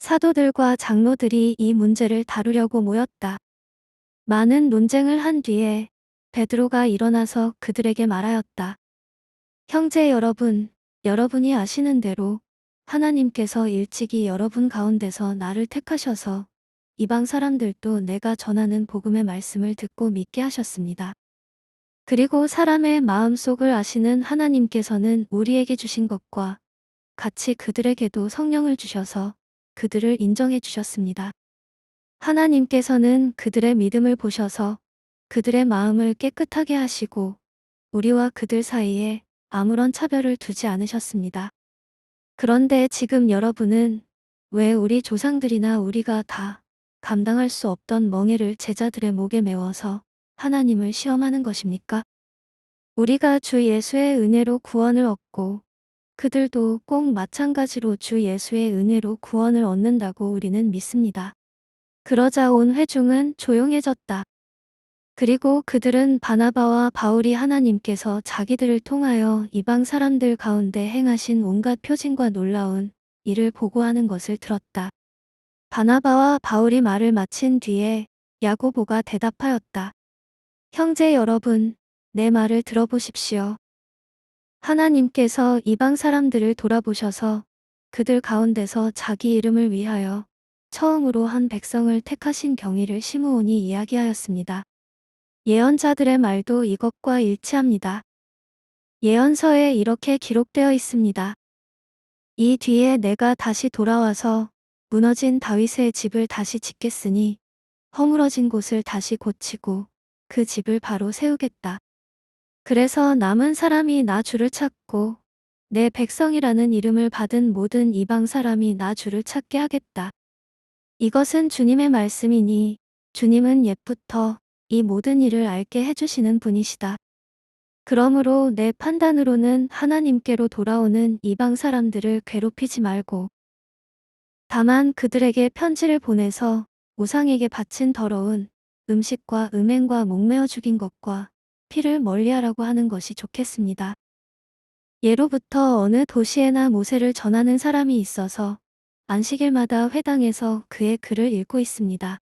사도들과 장로들이 이 문제를 다루려고 모였다. 많은 논쟁을 한 뒤에 베드로가 일어나서 그들에게 말하였다. 형제 여러분, 여러분이 아시는 대로 하나님께서 일찍이 여러분 가운데서 나를 택하셔서 이방 사람들도 내가 전하는 복음의 말씀을 듣고 믿게 하셨습니다. 그리고 사람의 마음속을 아시는 하나님께서는 우리에게 주신 것과 같이 그들에게도 성령을 주셔서 그들을 인정해 주셨습니다. 하나님께서는 그들의 믿음을 보셔서 그들의 마음을 깨끗하게 하시고 우리와 그들 사이에 아무런 차별을 두지 않으셨습니다. 그런데 지금 여러분은 왜 우리 조상들이나 우리가 다 감당할 수 없던 멍해를 제자들의 목에 메워서 하나님을 시험하는 것입니까? 우리가 주 예수의 은혜로 구원을 얻고 그들도 꼭 마찬가지로 주 예수의 은혜로 구원을 얻는다고 우리는 믿습니다. 그러자 온 회중은 조용해졌다. 그리고 그들은 바나바와 바울이 하나님께서 자기들을 통하여 이방 사람들 가운데 행하신 온갖 표징과 놀라운 일을 보고하는 것을 들었다. 바나바와 바울이 말을 마친 뒤에 야고보가 대답하였다. 형제 여러분, 내 말을 들어보십시오. 하나님께서 이방 사람들을 돌아보셔서 그들 가운데서 자기 이름을 위하여 처음으로 한 백성을 택하신 경위를 시므온이 이야기하였습니다. 예언자들의 말도 이것과 일치합니다. 예언서에 이렇게 기록되어 있습니다. 이 뒤에 내가 다시 돌아와서 무너진 다윗의 집을 다시 짓겠으니 허물어진 곳을 다시 고치고 그 집을 바로 세우겠다. 그래서 남은 사람이 나 주를 찾고 내 백성이라는 이름을 받은 모든 이방 사람이 나 주를 찾게 하겠다. 이것은 주님의 말씀이니 주님은 옛부터 이 모든 일을 알게 해주시는 분이시다. 그러므로 내 판단으로는 하나님께로 돌아오는 이방 사람들을 괴롭히지 말고 다만 그들에게 편지를 보내서 우상에게 바친 더러운 음식과 음행과 목매어 죽인 것과 피를 멀리하라고 하는 것이 좋겠습니다. 예로부터 어느 도시에나 모세를 전하는 사람이 있어서 안식일마다 회당에서 그의 글을 읽고 있습니다.